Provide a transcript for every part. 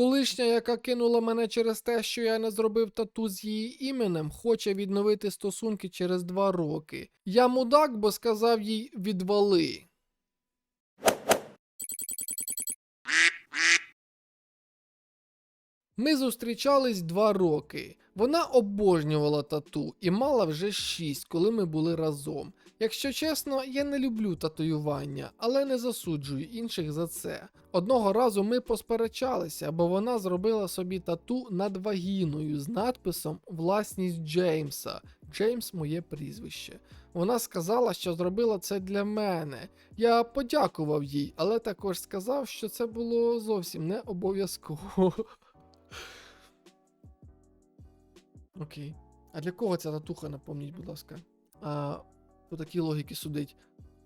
Колишня, яка кинула мене через те, що я не зробив тату з її іменем, хоче відновити стосунки через два роки. Я мудак, бо сказав їй відвали. Ми зустрічались два роки. Вона обожнювала тату і мала вже шість, коли ми були разом. Якщо чесно, я не люблю татуювання, але не засуджую інших за це. Одного разу ми посперечалися, бо вона зробила собі тату над вагіною з надписом Власність Джеймса. Джеймс моє прізвище. Вона сказала, що зробила це для мене. Я подякував їй, але також сказав, що це було зовсім не обов'язково. Окей. А для кого ця татуха, напомніть, будь ласка. А, по такій логіці судить.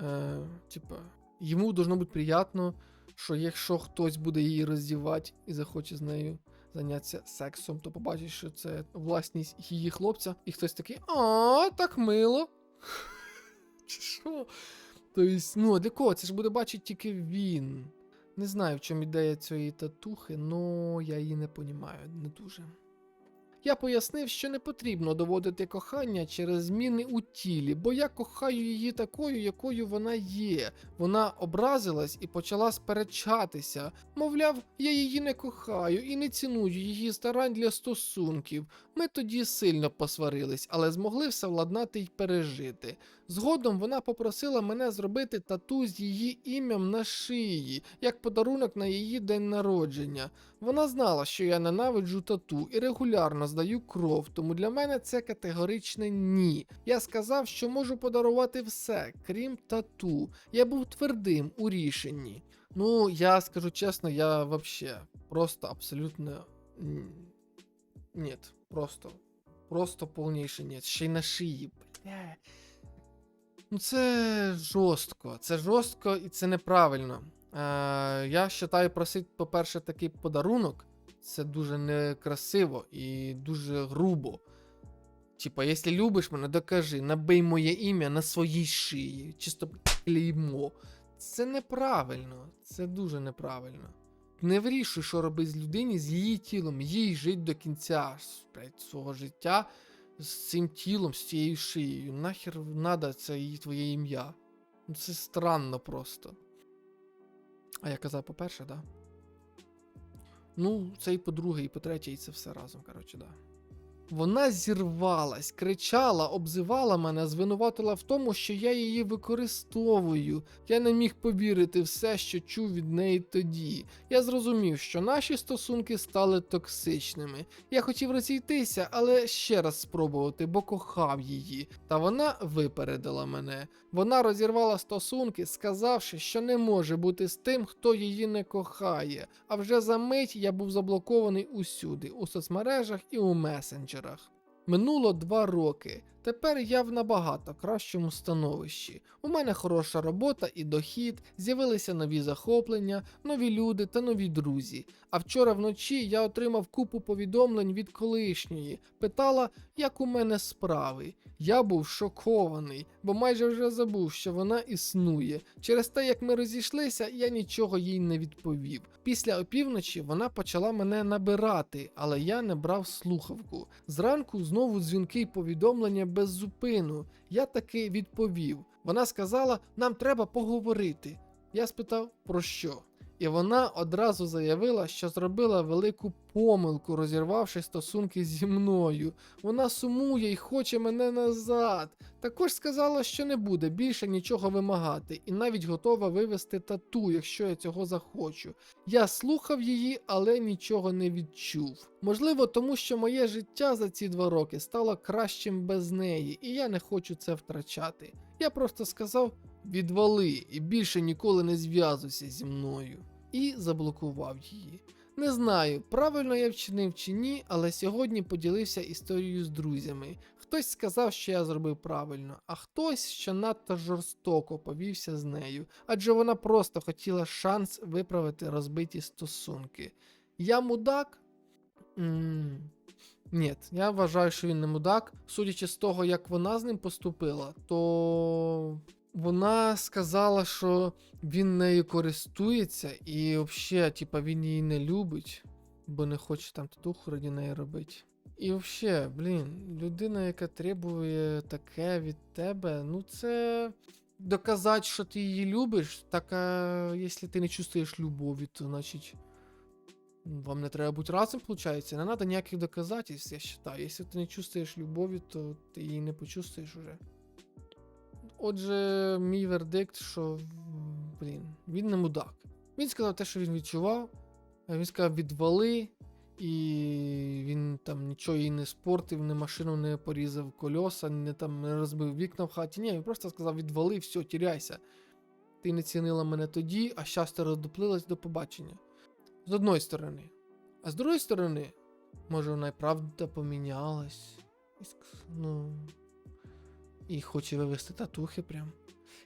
Е, типа, йому должно бути приємно, що якщо хтось буде її роздівати і захоче з нею зайнятися сексом, то побачить, що це власність її хлопця, і хтось такий, а, так мило. Чи що? Тобто, ну, для кого? Це ж буде бачити тільки він. Не знаю, в чому ідея цієї татухи, но я її не понімаю, не дуже. Я пояснив, що не потрібно доводити кохання через зміни у тілі, бо я кохаю її такою, якою вона є. Вона образилась і почала сперечатися. Мовляв, я її не кохаю і не ціную її старань для стосунків. Ми тоді сильно посварились, але змогли все владнати й пережити. Згодом вона попросила мене зробити тату з її ім'ям на шиї, як подарунок на її день народження. Вона знала, що я ненавиджу тату і регулярно здаю кров, тому для мене це категоричне ні. Я сказав, що можу подарувати все, крім тату. Я був твердим у рішенні. Ну, я скажу чесно, я вообще просто абсолютно. Ні, просто. Просто повніше ні. Ще й на шиї. Бля. Ну, це жорстко. Це жорстко і це неправильно. Е, я вважаю, просити, по-перше, такий подарунок. Це дуже некрасиво і дуже грубо. Типа, якщо любиш мене, докажи, набий моє ім'я на своїй шиї, чисто клеймо. Це неправильно, це дуже неправильно. Не вирішуй, що робити з людині з її тілом, їй жить до кінця свого життя з цим тілом, з цією шиєю. Нахер надо це її твоє ім'я. Ну це странно просто. А я казав, по-перше, да? Ну, це і по-друге, і по-третє, і це все разом, коротше, да. Вона зірвалась, кричала, обзивала мене, звинуватила в тому, що я її використовую. Я не міг повірити все, що чув від неї тоді. Я зрозумів, що наші стосунки стали токсичними. Я хотів розійтися, але ще раз спробувати, бо кохав її. Та вона випередила мене. Вона розірвала стосунки, сказавши, що не може бути з тим, хто її не кохає. А вже за мить я був заблокований усюди, у соцмережах і у месенджерах. Минуло два роки. Тепер я в набагато кращому становищі. У мене хороша робота і дохід, з'явилися нові захоплення, нові люди та нові друзі. А вчора вночі я отримав купу повідомлень від колишньої, питала, як у мене справи. Я був шокований, бо майже вже забув, що вона існує. Через те, як ми розійшлися, я нічого їй не відповів. Після опівночі вона почала мене набирати, але я не брав слухавку. Зранку знову дзвінки й повідомлення без зупину. Я таки відповів. Вона сказала, нам треба поговорити. Я спитав, про що? І вона одразу заявила, що зробила велику помилку, розірвавши стосунки зі мною. Вона сумує і хоче мене назад. Також сказала, що не буде більше нічого вимагати, і навіть готова вивести тату, якщо я цього захочу. Я слухав її, але нічого не відчув. Можливо, тому що моє життя за ці два роки стало кращим без неї, і я не хочу це втрачати. Я просто сказав відвали і більше ніколи не зв'язуйся зі мною. І заблокував її. Не знаю, правильно я вчинив чи ні, але сьогодні поділився історією з друзями. Хтось сказав, що я зробив правильно, а хтось, що надто жорстоко повівся з нею, адже вона просто хотіла шанс виправити розбиті стосунки. Я мудак? Ні, я вважаю, що він не мудак. Судячи з того, як вона з ним поступила, то вона сказала, що він нею користується, і взагалі, типа, він її не любить. бо не хоче там татуху раді неї робити. І взагалі, блін, людина, яка требує таке від тебе, ну це доказати, що ти її любиш, так а якщо ти не чувствуєш любові, то значить. Вам не треба бути разом, виходить. Не треба ніяких доказательств, я вважаю. Якщо ти не чувствуєш любові, то ти її не почувствуєш уже. Отже, мій вердикт, що блін, він не мудак. Він сказав те, що він відчував. Він сказав відвали, і він там нічого їй не спортив, ні машину не порізав кольоса, не там не розбив вікна в хаті. Ні, він просто сказав відвали, все, тіряйся. Ти не цінила мене тоді, а щас ти роздуплилась до побачення. З одної сторони. А з другої сторони, може вона і правда помінялась. Ну. І хоче вивести татухи прям.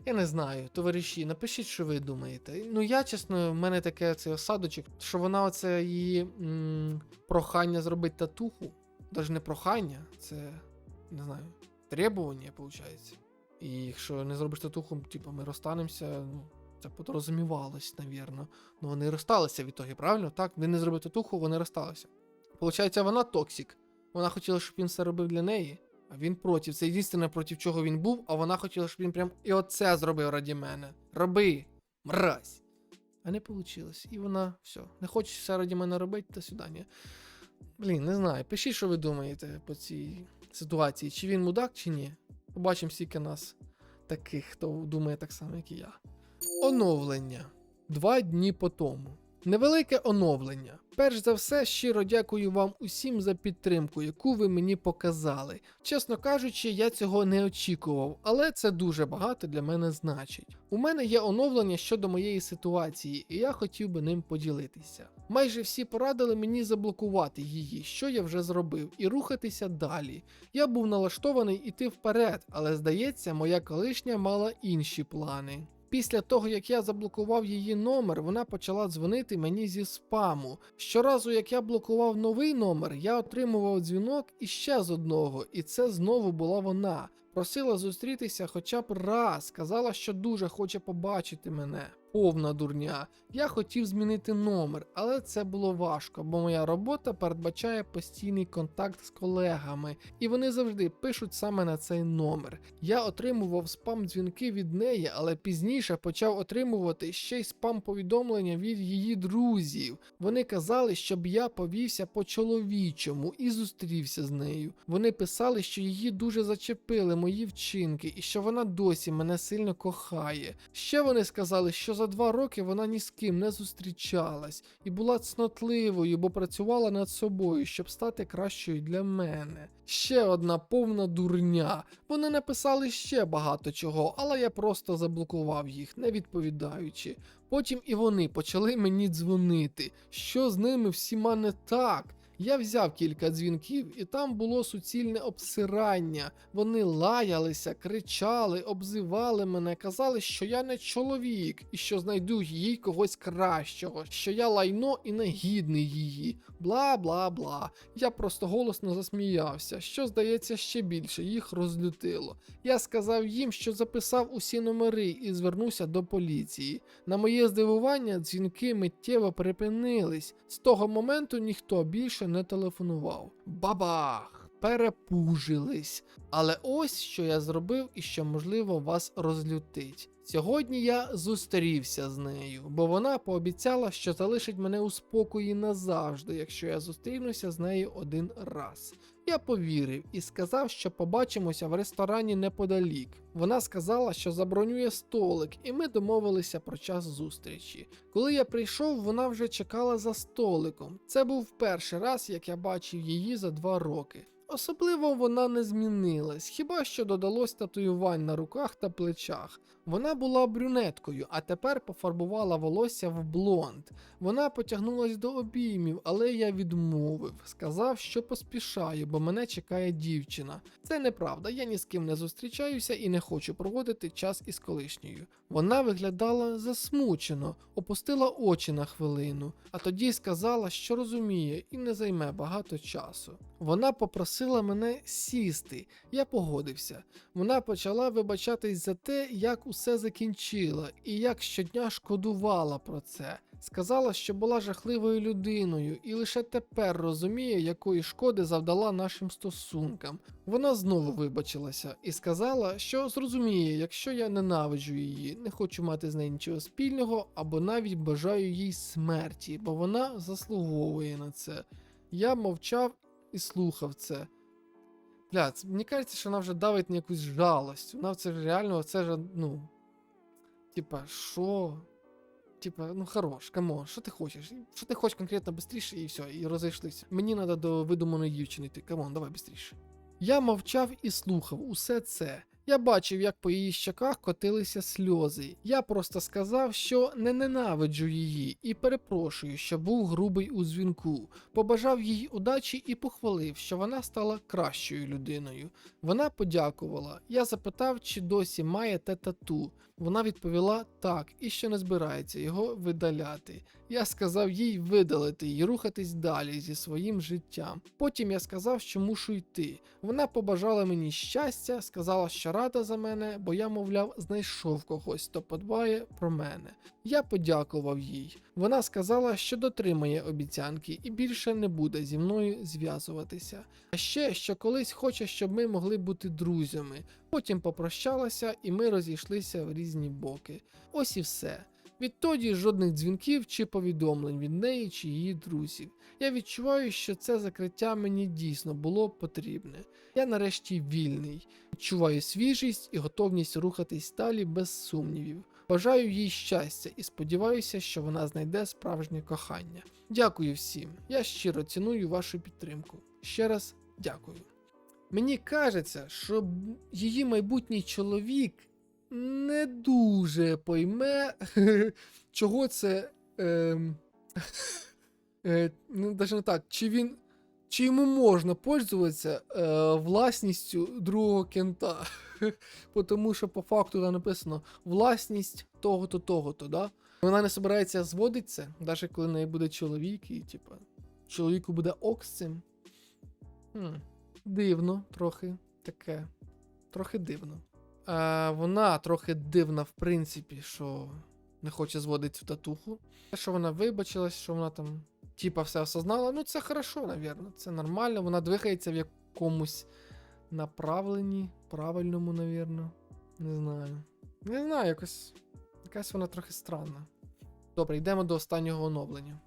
Я не знаю, товариші, напишіть, що ви думаєте. Ну, я, чесно, в мене таке цей осадочок, що вона оце її м, прохання зробити татуху. Навіть не прохання, це не знаю, требування, виходить. І якщо не зробиш татуху, типу, ми розстанемося, ну, це порозумівалось, навірно. Ну вони розсталися в ітогі, правильно? Так, він не зробив татуху, вони розсталися. Получається, вона токсик. Вона хотіла, щоб він все робив для неї, він проти. Це єдине, проти чого він був, а вона хотіла, щоб він прям і оце зробив раді мене. Роби, мразь. А не вийшло. І вона все. Не хоче все раді мене робити, до свидання. Блін, не знаю. Пишіть, що ви думаєте по цій ситуації. Чи він мудак, чи ні. Побачимо, скільки нас таких, хто думає так само, як і я. Оновлення. Два дні по тому. Невелике оновлення. Перш за все, щиро дякую вам усім за підтримку, яку ви мені показали. Чесно кажучи, я цього не очікував, але це дуже багато для мене значить. У мене є оновлення щодо моєї ситуації, і я хотів би ним поділитися. Майже всі порадили мені заблокувати її, що я вже зробив, і рухатися далі. Я був налаштований іти вперед, але здається, моя колишня мала інші плани. Після того, як я заблокував її номер, вона почала дзвонити мені зі спаму. Щоразу, як я блокував новий номер, я отримував дзвінок іще з одного, і це знову була вона. Просила зустрітися хоча б раз, сказала, що дуже хоче побачити мене. Повна дурня. Я хотів змінити номер, але це було важко, бо моя робота передбачає постійний контакт з колегами, і вони завжди пишуть саме на цей номер. Я отримував спам дзвінки від неї, але пізніше почав отримувати ще й спам повідомлення від її друзів. Вони казали, щоб я повівся по чоловічому і зустрівся з нею. Вони писали, що її дуже зачепили мої вчинки і що вона досі мене сильно кохає. Ще вони сказали, що за два роки вона ні з ким не зустрічалась і була цнотливою, бо працювала над собою, щоб стати кращою для мене. Ще одна повна дурня. Вони написали ще багато чого, але я просто заблокував їх, не відповідаючи. Потім і вони почали мені дзвонити. Що з ними всіма не так? Я взяв кілька дзвінків, і там було суцільне обсирання. Вони лаялися, кричали, обзивали мене, казали, що я не чоловік, і що знайду їй когось кращого, що я лайно і негідний її. Бла бла бла. Я просто голосно засміявся, що здається ще більше їх розлютило. Я сказав їм, що записав усі номери і звернувся до поліції. На моє здивування, дзвінки миттєво припинились. З того моменту ніхто не телефонував. Бабах! Перепужились. Але ось що я зробив і що можливо вас розлютить. Сьогодні я зустрівся з нею, бо вона пообіцяла, що залишить мене у спокої назавжди, якщо я зустрінуся з нею один раз. Я повірив і сказав, що побачимося в ресторані неподалік. Вона сказала, що забронює столик, і ми домовилися про час зустрічі. Коли я прийшов, вона вже чекала за столиком. Це був перший раз, як я бачив її за два роки. Особливо вона не змінилась, хіба що додалось татуювань на руках та плечах. Вона була брюнеткою, а тепер пофарбувала волосся в блонд. Вона потягнулась до обіймів, але я відмовив. Сказав, що поспішаю, бо мене чекає дівчина. Це неправда, я ні з ким не зустрічаюся і не хочу проводити час із колишньою. Вона виглядала засмучено, опустила очі на хвилину, а тоді сказала, що розуміє і не займе багато часу. Вона попросила мене сісти. Я погодився. Вона почала вибачатись за те, як усе закінчила, і як щодня шкодувала про це. Сказала, що була жахливою людиною, і лише тепер розуміє, якої шкоди завдала нашим стосункам. Вона знову вибачилася і сказала, що зрозуміє, якщо я ненавиджу її, не хочу мати з нею нічого спільного, або навіть бажаю їй смерті, бо вона заслуговує на це. Я мовчав і слухав це. Блядь, мені кажеться, що вона вже давить на якусь жалость. Вона це реально, це ж, ну. Типа, що? Типа, ну хорош, камон, що ти хочеш? Що ти хочеш конкретно швидше і все, і розійшлися. Мені треба до видуманої дівчини йти. Камон, давай швидше. Я мовчав і слухав усе це. Я бачив, як по її щоках котилися сльози. Я просто сказав, що не ненавиджу її і перепрошую, що був грубий у дзвінку. Побажав їй удачі і похвалив, що вона стала кращою людиною. Вона подякувала. Я запитав, чи досі має те тату. Вона відповіла так, і що не збирається його видаляти. Я сказав їй видалити і рухатись далі зі своїм життям. Потім я сказав, що мушу йти. Вона побажала мені щастя, сказала, що рада за мене, бо я, мовляв, знайшов когось, хто подбає про мене. Я подякував їй. Вона сказала, що дотримає обіцянки і більше не буде зі мною зв'язуватися. А ще що колись хоче, щоб ми могли бути друзями. Потім попрощалася, і ми розійшлися в різні боки. Ось і все. Відтоді жодних дзвінків чи повідомлень від неї чи її друзів. Я відчуваю, що це закриття мені дійсно було потрібне. Я нарешті вільний, відчуваю свіжість і готовність рухатись далі без сумнівів. Бажаю їй щастя і сподіваюся, що вона знайде справжнє кохання. Дякую всім. Я щиро ціную вашу підтримку. Ще раз дякую. Мені кажеться, що її майбутній чоловік не дуже пойме, чого це. Ем, е, навіть не так, чи він. Чи йому можна пользуватися е, власністю другого кента? Тому що по факту там написано власність того-то, того-то, да? Вона не збирається зводити це, навіть коли в неї буде чоловік, і типа, чоловіку буде ок з цим. Хм. Дивно, трохи таке. Трохи дивно. Е, вона трохи дивна, в принципі, що не хоче зводити цю татуху. Що вона вибачилась, що вона там, типа, все осознала, ну це хорошо, навірно. Це нормально. Вона двигається в якомусь направленні, правильному, навірно. Не знаю. Не знаю, якось. Якась вона трохи странна. Добре, йдемо до останнього оновлення.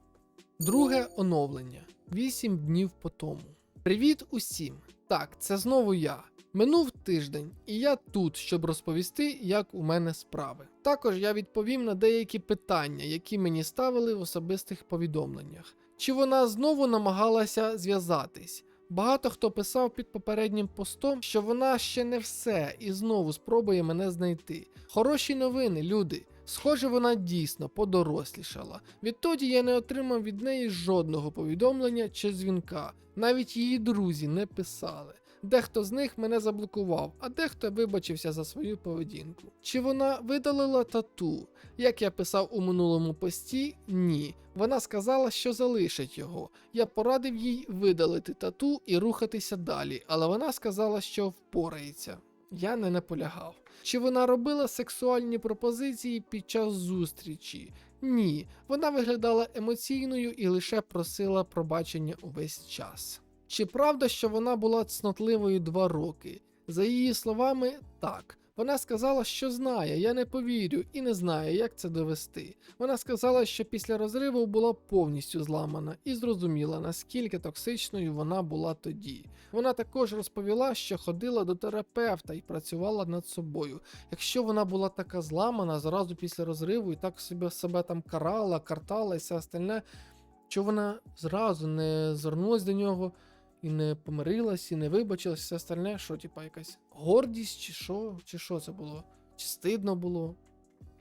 Друге оновлення. 8 днів по тому. Привіт усім! Так, це знову я. Минув тиждень, і я тут, щоб розповісти, як у мене справи. Також я відповім на деякі питання, які мені ставили в особистих повідомленнях. Чи вона знову намагалася зв'язатись? Багато хто писав під попереднім постом, що вона ще не все і знову спробує мене знайти. Хороші новини, люди. Схоже, вона дійсно подорослішала. Відтоді я не отримав від неї жодного повідомлення чи дзвінка. Навіть її друзі не писали. Дехто з них мене заблокував, а дехто вибачився за свою поведінку. Чи вона видалила тату? Як я писав у минулому пості, ні. Вона сказала, що залишить його. Я порадив їй видалити тату і рухатися далі, але вона сказала, що впорається. Я не наполягав. Чи вона робила сексуальні пропозиції під час зустрічі? Ні, вона виглядала емоційною і лише просила пробачення увесь час. Чи правда, що вона була цнотливою два роки? За її словами, так. Вона сказала, що знає, я не повірю і не знає, як це довести. Вона сказала, що після розриву була повністю зламана і зрозуміла, наскільки токсичною вона була тоді. Вона також розповіла, що ходила до терапевта і працювала над собою. Якщо вона була така зламана зразу після розриву і так себе, себе там карала, картала і все остальне, що вона зразу не звернулась до нього і не помирилась, і не вибачилась, все остальне, що, типа, якась гордість, чи що, чи що це було? Чи стидно було?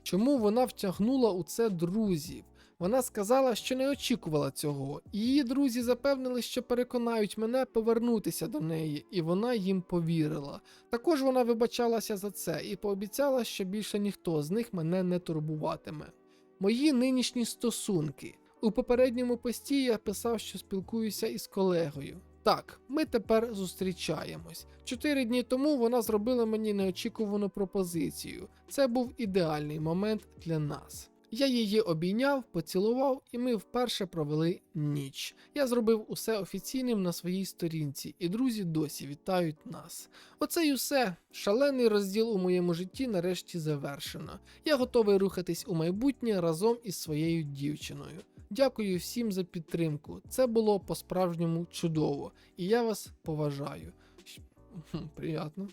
Чому вона втягнула у це друзів? Вона сказала, що не очікувала цього. Її друзі запевнили, що переконають мене повернутися до неї, і вона їм повірила. Також вона вибачалася за це і пообіцяла, що більше ніхто з них мене не турбуватиме. Мої нинішні стосунки. У попередньому пості я писав, що спілкуюся із колегою. Так, ми тепер зустрічаємось. Чотири дні тому вона зробила мені неочікувану пропозицію. Це був ідеальний момент для нас. Я її обійняв, поцілував, і ми вперше провели ніч. Я зробив усе офіційним на своїй сторінці, і друзі досі вітають нас. Оце й усе. Шалений розділ у моєму житті нарешті завершено. Я готовий рухатись у майбутнє разом із своєю дівчиною. Дякую всім за підтримку. Це було по-справжньому чудово, і я вас поважаю. Приятно.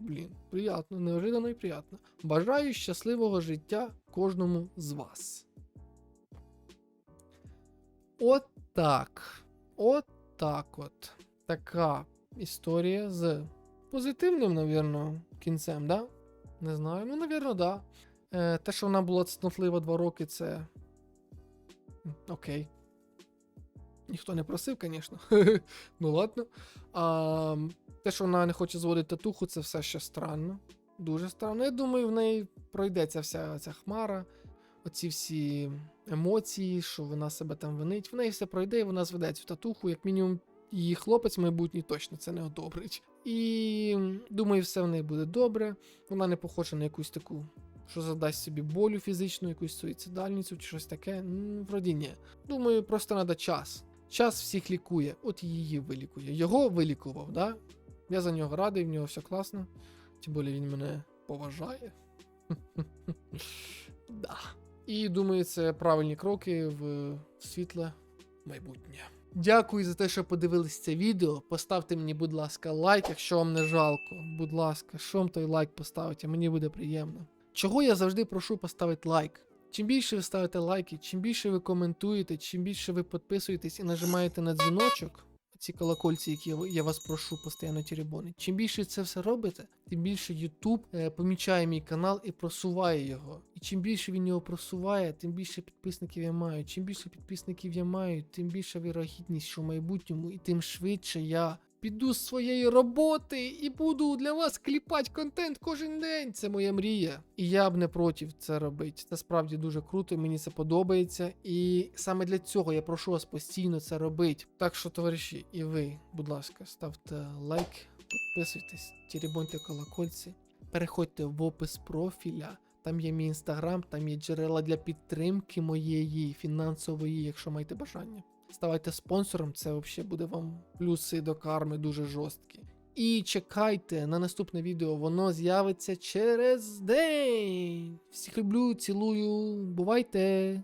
Блін, приятно, неожиданно і приятно. Бажаю щасливого життя кожному з вас. От так. От так от. Така історія з позитивним, навірно, кінцем, да? Не знаю. Ну, навірно, да. Е, те, що вона була цнотлива два роки, це. Окей. Ніхто не просив, звісно. ну ладно. А, те, що вона не хоче зводити татуху, це все ще странно. Дуже странно. Я думаю, в неї пройдеться вся ця хмара, оці всі емоції, що вона себе там винить. В неї все пройде, і вона зведе цю татуху, як мінімум, її хлопець майбутній точно це не одобрить. І думаю, все в неї буде добре. Вона не похожа на якусь таку, що задасть собі болю фізичну, якусь суїцидальницю чи щось таке. Вроді ні. Думаю, просто треба час. Час всіх лікує, от її вилікує. Його вилікував, да? Я за нього радий, в нього все класно. Тим більше він мене поважає. да. І думаю, це правильні кроки в світле майбутнє. Дякую за те, що подивились це відео. Поставте мені, будь ласка, лайк, якщо вам не жалко. Будь ласка, що вам той лайк поставити, мені буде приємно. Чого я завжди прошу поставити лайк? Чим більше ви ставите лайки, чим більше ви коментуєте, чим більше ви підписуєтесь і нажимаєте на дзвіночок, ці колокольці, які я, вас прошу постійно теребонить. Чим більше це все робите, тим більше YouTube е, помічає мій канал і просуває його. І чим більше він його просуває, тим більше підписників я маю. Чим більше підписників я маю, тим більша вірогідність, що в майбутньому, і тим швидше я піду з своєї роботи і буду для вас кліпати контент кожен день. Це моя мрія. І я б не проти це робити. Це справді дуже круто, мені це подобається. І саме для цього я прошу вас постійно це робити. Так що, товариші, і ви, будь ласка, ставте лайк, підписуйтесь, теребоньте колокольці, переходьте в опис профіля. Там є мій інстаграм, там є джерела для підтримки моєї фінансової, якщо маєте бажання. Ставайте спонсором, це взагалі буде вам плюси до карми дуже жорсткі. І чекайте на наступне відео, воно з'явиться через день. Всіх люблю, цілую, бувайте!